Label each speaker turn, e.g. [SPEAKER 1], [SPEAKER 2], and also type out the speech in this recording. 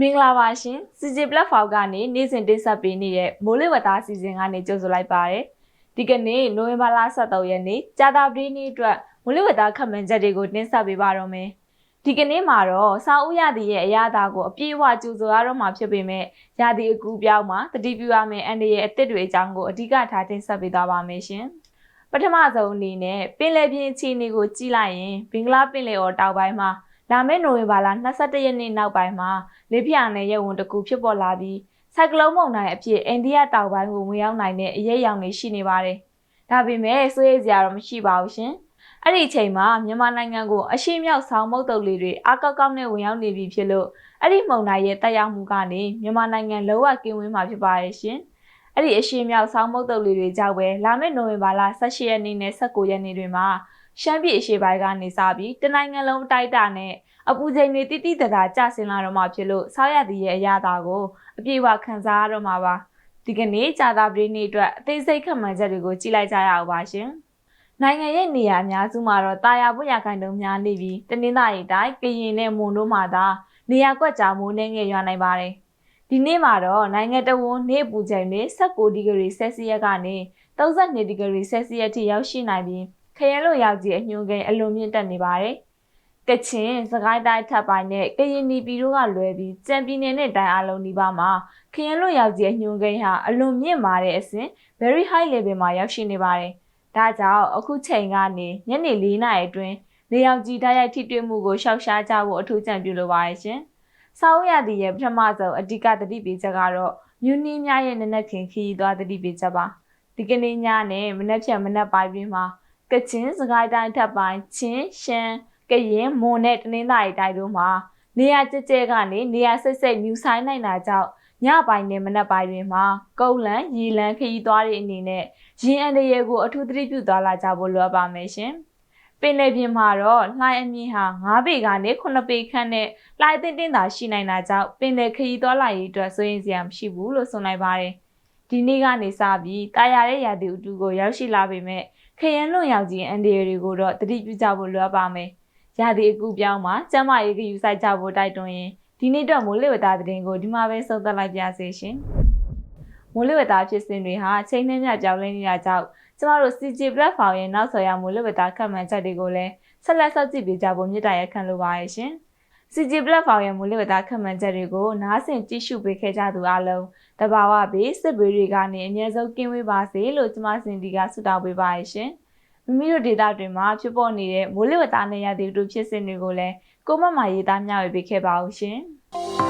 [SPEAKER 1] မင်္ဂလာပါရှင် CJ platform ကနေနေ့စဉ်တင်ဆက်ပေးနေတဲ့မိုးလေဝသအစီအစဉ်ကနေကြိုဆိုလိုက်ပါရစေဒီကနေ့နိုဝင်ဘာလ23ရက်နေ့ကြာတာပတေးနေ့အတွက်မိုးလေဝသခန့်မှန်းချက်တွေကိုတင်ဆက်ပေးပါတော့မယ်ဒီကနေ့မှာတော့စာအုပ်ရသည်ရဲ့အရာသာကိုအပြည့်အဝကြိုဆိုရတော့မှာဖြစ်ပေမဲ့ရသည်အကူပြောင်းမှာတတိပြုရမယ့်အန်ဒီရဲ့အသစ်တွေအကြောင်းကိုအဓိကထားတင်ဆက်ပေးသွားပါမယ်ရှင်ပထမဆုံးအနေနဲ့ပင်လယ်ပြင်အခြေအနေကိုကြည့်လိုက်ရင်ဘင်္ဂလားပင်လယ်အော်တောင်ပိုင်းမှာ လာမယ့်နိုဝင်ဘာလ22ရက်နေ့နောက်ပိုင်းမှာလေပြင်းနဲ့ရဲဝန်တစ်ခုဖြစ်ပေါ်လာပြီးစိုက်ကလုန်းမုန်တိုင်းအဖြစ်အိန္ဒိယတောင်ပိုင်းကိုဝင်ရောက်နိုင်တဲ့အရေးရောင်တွေရှိနေပါတယ်။ဒါပေမဲ့စိုးရိမ်စရာတော့မရှိပါဘူးရှင်။အဲ့ဒီအချိန်မှာမြန်မာနိုင်ငံကိုအရှိမြောက်ဆောင်မုတ်တုပ်လေးတွေအကောက်ကောက်နဲ့ဝင်ရောက်နေပြီဖြစ်လို့အဲ့ဒီမုန်တိုင်းရဲ့တက်ရောက်မှုကနေမြန်မာနိုင်ငံလောကကင်းဝေးမှာဖြစ်ပါရဲ့ရှင်။အဲ့ဒီအရှိမြောက်ဆောင်မုတ်တုပ်လေးတွေကြောင့်ပဲလာမယ့်နိုဝင်ဘာလ18ရက်နေ့နဲ့19ရက်နေ့တွေမှာ ရှမ်းပြည်အရှေ့ပိုင်းကနေစပြီးတနိုင်ငံလုံးတိုက်တာနဲ့အပူချိန်တွေတိတိတသာကျဆင်းလာတော့မှဖြစ်လို့ဆောက်ရသည်ရဲ့အရာသာကိုအပြည့်အဝခံစားရတော့မှာပါဒီကနေ့ကြာသာပရိနေ့အတွက်အသေးစိတ်ခန့်မှန်းချက်တွေကိုကြည့်လိုက်ကြရအောင်ပါရှင်နိုင်ငံရဲ့နေရာအများစုမှာတော့တာယာပွရာခိုင်တုံများနေပြီးတနင်္သာရီတိုင်းကရင်နဲ့မွန်တို့မှာသာနေရာကွက်ကြားမိုးနှင်းငယ်ရွာနိုင်ပါတယ်ဒီနေ့မှာတော့နိုင်ငံတော်ဝန်နေပူချိန်တွေ16ဒီဂရီဆယ်စီယပ်ကနေ32ဒီဂရီဆယ်စီယပ်ထိရောက်ရှိနိုင်ပြီး ခရမ်းလိုရောက်ကြီးအညွှန်းကိန်းအလွန်မြင့်တက်နေပါတယ်။ကချင်စကိုင်းတိုင်းထပ်ပိုင်းနဲ့ကရင်နီပြည်တို့ကလွဲပြီးကြံပြည်နယ်နဲ့တိုင်းအလုံးဒီပါမှာခရင်လွတ်ရောက်ကြီးညွှန်ကိန်းဟာအလွန်မြင့်မာတဲ့အဆင့် very high level မှာရောက်ရှိနေပါတယ်။ဒါကြောင့်အခုချိန်ကနေညနေ၄နာရီအတွင်းနေရောက်ကြီးတိုက်ရိုက်ထိတွေ့မှုကိုရှောက်ရှားကြဖို့အထူးကြံပြုလိုပါတယ်ရှင်။ဆောင်းရသည်ရဲ့ပထမဆုံးအဓိကသတိပေးချက်ကတော့မြူနီများရဲ့နနက်ခင်ခီးသွားသတိပေးချက်ပါ။ဒီကနေ့ညနဲ့မနက်ဖြန်မနက်ပိုင်းတွင်မှာ ကချင်စကိုင်းတိုင်းထပ်ပိုင်းချင်းရှမ်းကရင်မွန်နဲ့တနင်္သာရီတိုင်းတို့မှာနေရာကျကျကနေနေရာစိတ်စိတ်မြူဆိုင်နိုင်တာကြောင့်ညပိုင်းနဲ့မနက်ပိုင်းတွေမှာကုန်းလန်ရီလန်ခရီးသွားတဲ့အနေနဲ့ရင်အန်တရေကိုအထူးသတိပြုသွားလာကြဖို့လိုအပ်ပါမယ်ရှင်။ပင်လယ်ပြင်မှာတော့လှိုင်းအမြင့်ဟာ9ပေကနေ9ပေခန့်နဲ့လှိုင်းတင်တင်သာရှိနိုင်တာကြောင့်ပင်လယ်ခရီးသွားလာရေးအတွက်စိုးရိမ်စရာမရှိဘူးလို့ဆိုနိုင်ပါတယ်။ဒီနေ့ကနေစပြီးတာယာတဲ့ရာသီဥတုကိုရောက်ရှိလာပေမဲ့ ခရမ်းလွန်ရောက်ခြင်းအန်ဒီရီတွေကိုတော့တတိပြုကြဖို့လိုအပ်ပါမယ်။ရာသီအကူပြောင်းမှာကျမရေးကယူဆိုင်ကြဖို့တိုက်တွန်းရင်ဒီနေ့တော့မိုးလေဝသသတင်းကိုဒီမှာပဲဆုံးသက်လိုက်ပါစေရှင်။မိုးလေဝသဖြစ်စဉ်တွေဟာချိန်နှင်းမြပြောင်းလဲနေတာကြောင့်ကျမတို့ CJ platform ရဲ့နောက်ဆော်ရမိုးလေဝသခန့်မှန်းချက်တွေကိုလည်းဆက်လက်စောင့်ကြည့်ပေးကြဖို့မြစ်တာရက်ခံလိုပါရဲ့ရှင်။ CJ platform ရဲ့မိုးလေဝသခန့်မှန်းချက်တွေကိုနားဆင်ကြည့်ရှုပေးခဲ့ကြသူအားလုံးတဘာဝဘေးစစ်ဘေးတွေကနေအမြဲဆုံးကင်းဝေးပါစေလို့ကျမစင်ဒီကဆုတောင်းပေးပါရဲ့ရှင်။မိမိတို့ဒေသတွေမှာဖြစ်ပေါ်နေတဲ့မိုးလေဝသနဲ့ရသည့်တူဖြစ်စဉ်တွေကိုလည်းကိုမမရေးသားမျှဝေပေးခဲ့ပါဦးရှင်။